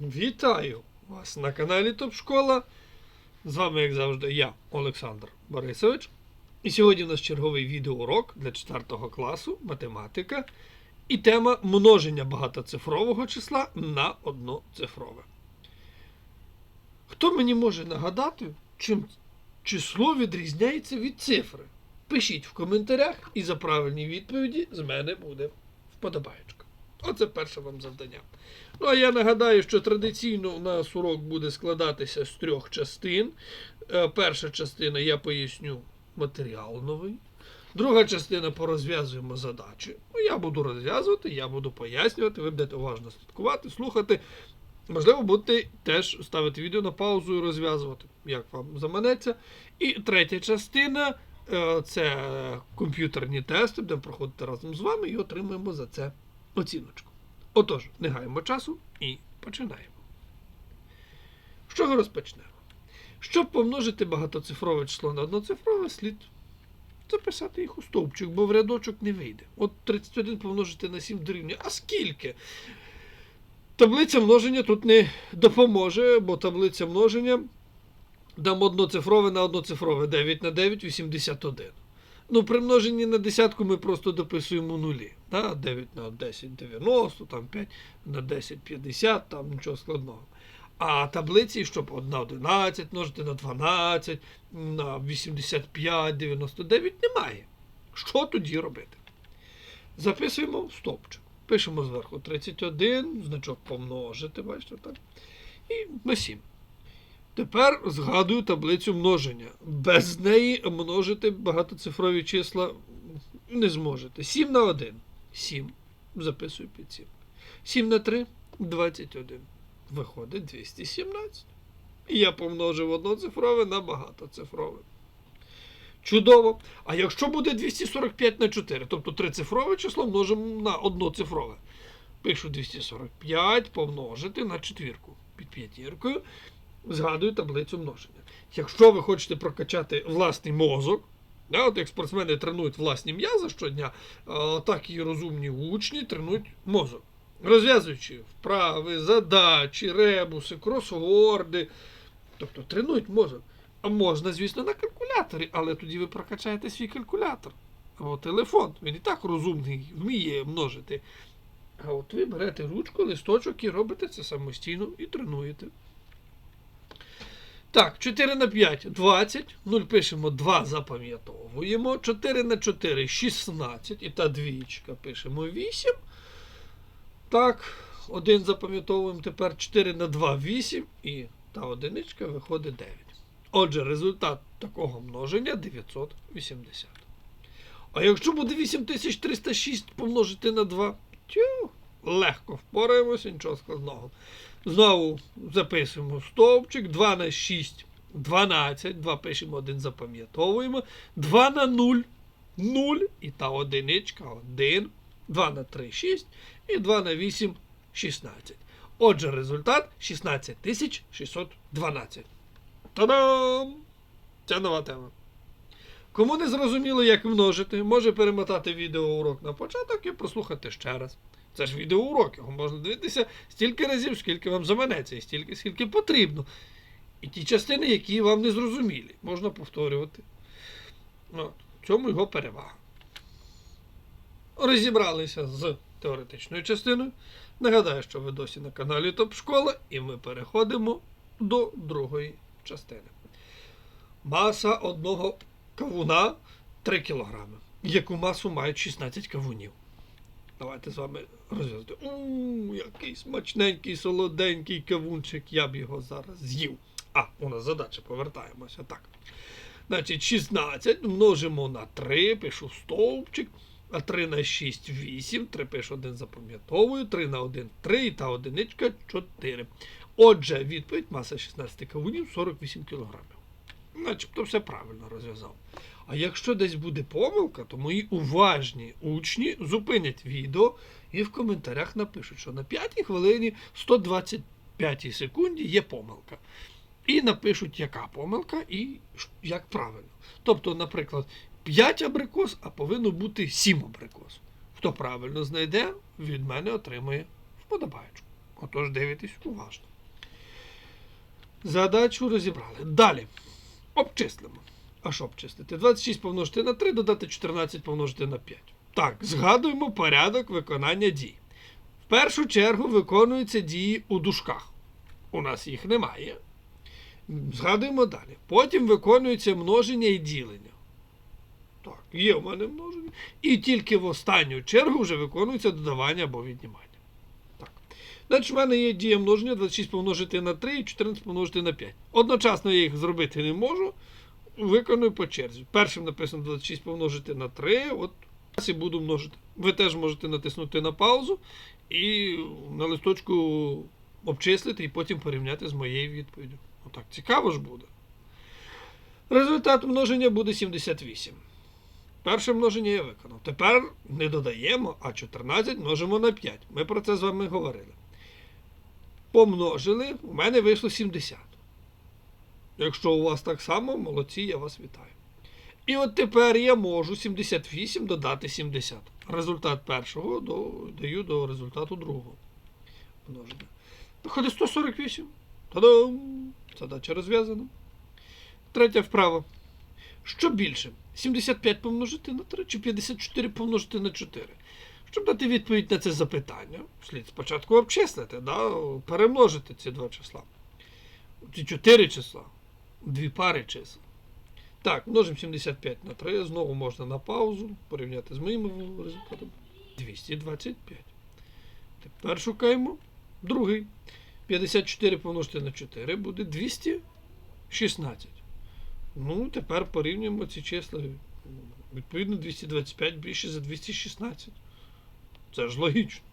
Вітаю вас на каналі Топ Школа. З вами, як завжди, я, Олександр Борисович. І сьогодні у нас черговий відеоурок для 4 класу математика. І тема множення багатоцифрового числа на одноцифрове. Хто мені може нагадати, чим число відрізняється від цифри? Пишіть в коментарях, і за правильні відповіді з мене буде вподобаєчка. Оце перше вам завдання. Ну, а я нагадаю, що традиційно у нас урок буде складатися з трьох частин. Е, Перша частина я поясню матеріал новий. Друга частина порозв'язуємо задачі. Ну, я буду розв'язувати, я буду пояснювати, ви будете уважно слідкувати, слухати. Можливо, будете теж ставити відео на паузу і розв'язувати, як вам заманеться. І третя частина е, це комп'ютерні тести, будемо проходити разом з вами і отримуємо за це оціночку. Отож, не гаємо часу і починаємо. З чого розпочнемо? Щоб помножити багатоцифрове число на одноцифрове, слід записати їх у стовпчик, бо в рядочок не вийде. От 31 помножити на 7 дорівнює. А скільки? Таблиця множення тут не допоможе, бо таблиця множення дам одноцифрове на одноцифрове 9 на 9 81. Ну, при множенні на десятку ми просто дописуємо нулі. Да? 9 на 10 90, там 5 на 10 50, там нічого складного. А таблиці, щоб 1 11 множити на 12, на 85, 99 немає. Що тоді робити? Записуємо в стопчик. Пишемо зверху 31, значок помножити, бачите так. І на 7. Тепер згадую таблицю множення. Без неї множити багатоцифрові числа не зможете. 7 на 1 7. Записую під 7. 7 на 3 21. Виходить 217. І я помножив одноцифрове на багатоцифрове. Чудово. А якщо буде 245 на 4, тобто трицифрове число множимо на одноцифрове. Пишу 245 помножити на четвірку під п'ятіркою. Згадую таблицю множення. Якщо ви хочете прокачати власний мозок, да, от як спортсмени тренують власні м'язи щодня, так і розумні учні тренують мозок. Розв'язуючи вправи, задачі, ребуси, кросворди. Тобто тренують мозок. А можна, звісно, на калькуляторі, але тоді ви прокачаєте свій калькулятор. Або телефон. Він і так розумний, вміє множити. А от ви берете ручку, листочок і робите це самостійно і тренуєте. Так, 4 на 5 20. 0 пишемо 2, запам'ятовуємо. 4 на 4 16. І та двічка пишемо 8. Так, 1 запам'ятовуємо тепер 4 на 2 8. І та одиничка виходить 9. Отже, результат такого множення 980. А якщо буде 8306 помножити на 2, тю, легко впораємося, нічого складного. Знову записуємо стовпчик, 2 на 6, 12, 2 пишемо, 1 запам'ятовуємо, 2 на 0, 0, і та одиничка 1, 2 на 3, 6, і 2 на 8, 16. Отже, результат 16612. Та-дам! Це нова тема. Кому не зрозуміло, як множити, може перемотати відеоурок на початок і прослухати ще раз. Це ж відеоурок, його можна дивитися стільки разів, скільки вам заманеться, і стільки, скільки потрібно. І ті частини, які вам не зрозумілі, можна повторювати. От, в цьому його перевага. Розібралися з теоретичною частиною. Нагадаю, що ви досі на каналі Топ Школа, і ми переходимо до другої частини. Маса одного кавуна 3 кг. Яку масу мають 16 кавунів? Давайте з вами розв'язати. Ууу, який смачненький, солоденький кавунчик, я б його зараз з'їв. А, у нас задача, повертаємося. Так. Значить, 16 множимо на 3, пишу стовпчик, а 3 на 6 8, 3 пишу 1 запам'ятовую, 3 на 1 3 та одиничка 4. Отже, відповідь маса 16 кавунів 48 кг. Начебто все правильно розв'язав. А якщо десь буде помилка, то мої уважні учні зупинять відео і в коментарях напишуть, що на 5 хвилині 125 секунді є помилка. І напишуть, яка помилка і як правильно. Тобто, наприклад, 5 абрикос, а повинно бути 7 абрикос. Хто правильно знайде, від мене отримує вподобаєчку. Отож дивитесь уважно. Задачу розібрали. Далі. Обчислимо. А що обчислити? 26 помножити на 3, додати 14 помножити на 5. Так, згадуємо порядок виконання дій. В першу чергу виконуються дії у дужках. У нас їх немає. Згадуємо далі. Потім виконується множення і ділення. Так, є в мене множення. І тільки в останню чергу вже виконується додавання або віднімання. Так. Значить, в мене є дія множення 26 помножити на 3 і 14 помножити на 5. Одночасно я їх зробити не можу. Виконую по черзі. Першим написано 26 помножити на 3. От і буду множити. Ви теж можете натиснути на паузу і на листочку обчислити і потім порівняти з моєю відповіддю. Отак, цікаво ж буде. Результат множення буде 78. Перше множення я виконав. Тепер не додаємо, а 14 множимо на 5. Ми про це з вами говорили. Помножили, у мене вийшло 70. Якщо у вас так само, молодці, я вас вітаю. І от тепер я можу 78 додати 70. Результат першого даю до результату другого. Множення. Виходить 148. Та-дам! Задача розв'язана. Третя вправа. Що більше? 75 помножити на 3 чи 54 помножити на 4? Щоб дати відповідь на це запитання, слід спочатку обчислити, да? перемножити ці два числа. Ці чотири числа. Дві пари чисел. Так, множимо 75 на 3. Знову можна на паузу порівняти з моїми результатами. 225. Тепер шукаємо другий. 54 помножити на 4 буде 216. Ну, тепер порівнюємо ці числа. Відповідно, 225 більше за 216. Це ж логічно.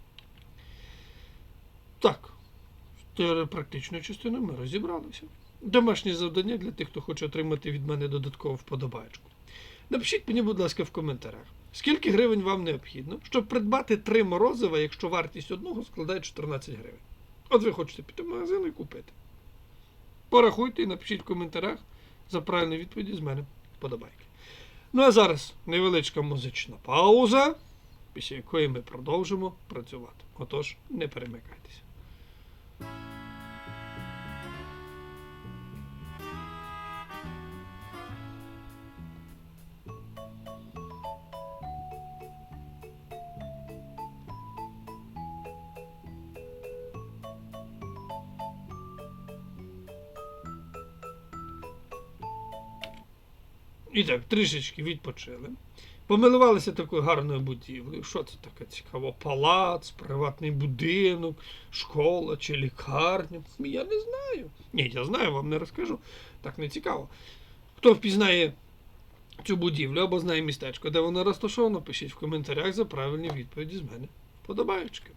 Так, з практичною частиною ми розібралися. Домашнє завдання для тих, хто хоче отримати від мене додаткову вподобайку. Напишіть мені, будь ласка, в коментарях, скільки гривень вам необхідно, щоб придбати три морозива, якщо вартість одного складає 14 гривень. От ви хочете піти в магазин і купити. Порахуйте і напишіть в коментарях за правильні відповіді з мене вподобайки. Ну а зараз невеличка музична пауза, після якої ми продовжимо працювати. Отож, не перемикайтеся. І так, трішечки відпочили. Помилувалися такою гарною будівлею. Що це таке цікаво? Палац, приватний будинок, школа чи лікарня. Я не знаю. Ні, я знаю, вам не розкажу. Так не цікаво. Хто впізнає цю будівлю або знає містечко, де вона розташована, пишіть в коментарях за правильні відповіді з мене. Подобаючки.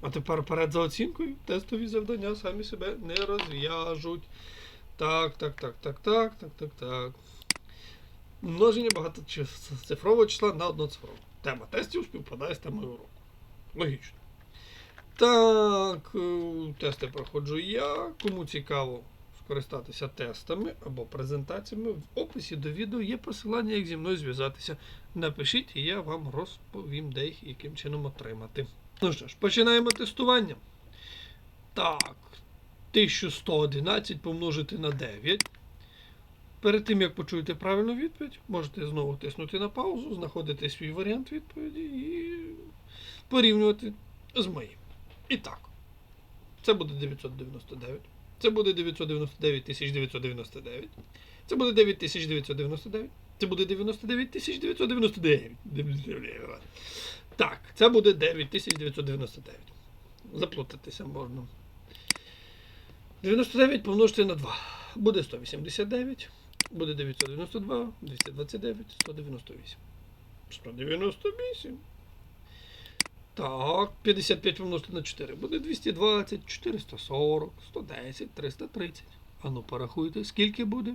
А тепер перед за оцінкою тестові завдання самі себе не розв'яжуть. Так, так, так, так, так, так, так, так. Множення багатоцифрового числа на одноцифрове. Тема тестів співпадає з темою уроку. Логічно. Так, е, тести проходжу я. Кому цікаво скористатися тестами або презентаціями, в описі до відео є посилання, як зі мною зв'язатися. Напишіть, і я вам розповім, де їх яким чином отримати. Ну що ж, починаємо тестування. Так, 1111 помножити на 9. Перед тим, як почуєте правильну відповідь, можете знову тиснути на паузу, знаходити свій варіант відповіді і порівнювати з моїм. І так, це буде 999. Це буде 999 999. Це буде 9999. Це буде 99 999. Так, це буде 9999. Заплутатися можна. 99 помножити на 2. Буде 189. Буде 992, 229, 198. 198. Так, 55 помножити на 4. Буде 220, 440, 110, 330. Ану, порахуйте, скільки буде?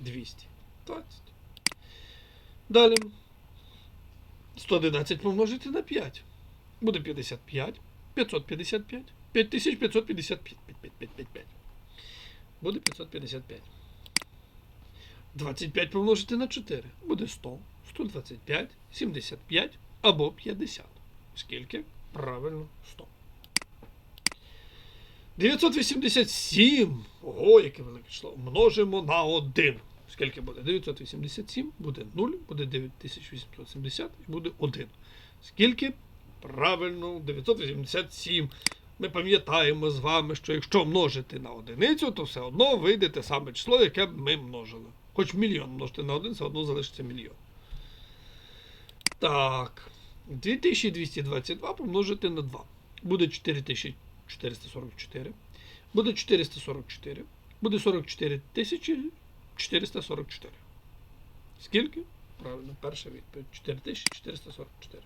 220. Далі. 111 помножити на 5. Буде 55. 555. 5555. 5555. Буде 555. 25 помножити на 4. Буде 100, 125, 75 або 50. Скільки? Правильно, 100. 987. Ого, яке велике число. Множимо на 1. Скільки буде? 987 буде 0, буде 9870 і буде 1. Скільки? Правильно, 987. Ми пам'ятаємо з вами, що якщо множити на одиницю, то все одно вийде те саме число, яке ми множили. Хоч мільйон множити на один, все одно залишиться мільйон. Так. 2222 помножити на 2. Буде 4444. Буде 444. Буде 44 444. Скільки? Правильно, перша відповідь. 4444.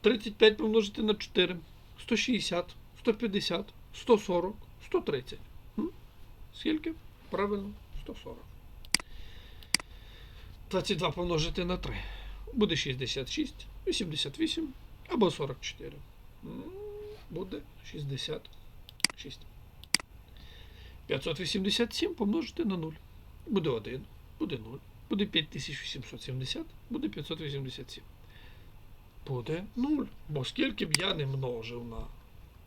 35 помножити на 4. 160, 150, 140, 130. Скільки? Правильно, 140. 22 помножити на 3. Буде 66, 88 або 44. Буде 66. 587 помножити на 0. Буде 1, буде 0. Буде 5870, буде 587. Буде 0. Бо скільки б я не множив на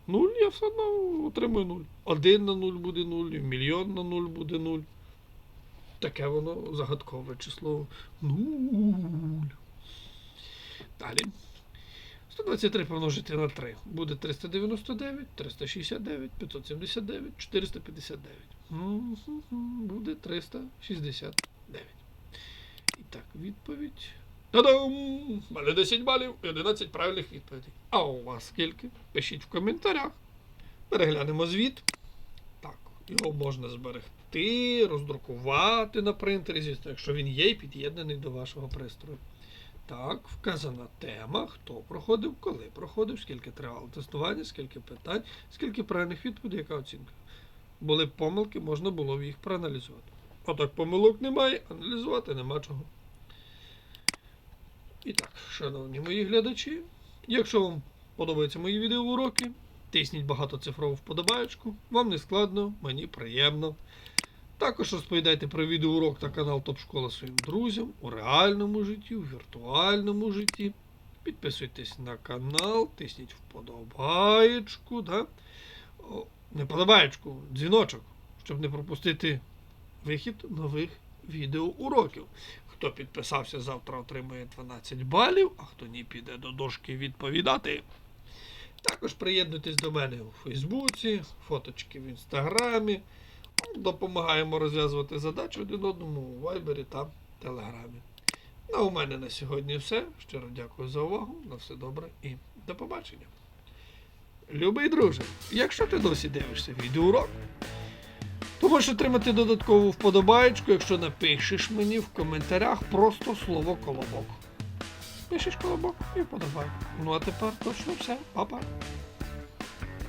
0, я все одно отримую 0. 1 на 0 буде 0, і мільйон на 0 буде 0. Таке воно загадкове число 0. Далі. 123 помножити на 3 буде 399, 369, 579, 459. Мгм, Буде 369. І так, відповідь. Та-дам! Мене 10 балів і 11 правильних відповідей. А у вас скільки? Пишіть в коментарях. Переглянемо звіт. Так, його можна зберегти, роздрукувати на принтері, звісно, якщо він є і під'єднаний до вашого пристрою. Так, вказана тема, хто проходив, коли проходив, скільки тривало тестування, скільки питань, скільки правильних відповідей, яка оцінка. Були б помилки, можна було б їх проаналізувати. Отак помилок немає, аналізувати нема чого. І так, шановні мої глядачі, якщо вам подобаються мої відеоуроки, тисніть багатоцифрову вподобаєчку, вам не складно, мені приємно. Також розповідайте про відеоурок та канал Топ Школа своїм друзям у реальному житті, у віртуальному житті. Підписуйтесь на канал, тисніть вподобаєчку, да? Не подобаєчку, дзвіночок, щоб не пропустити вихід нових відеоуроків. Хто підписався, завтра отримує 12 балів, а хто ні, піде до дошки відповідати. Також приєднуйтесь до мене у Фейсбуці, фоточки в Інстаграмі. Допомагаємо розв'язувати задачі один одному у Вайбері та Телеграмі. Ну, а у мене на сьогодні все. Щиро дякую за увагу. На все добре і до побачення. Любий друже, якщо ти досі дивишся відеоурок, то можеш отримати додаткову вподобаєчку, якщо напишеш мені в коментарях просто слово колобок. Пишеш колобок і вподобай. Ну а тепер точно все. Па-па.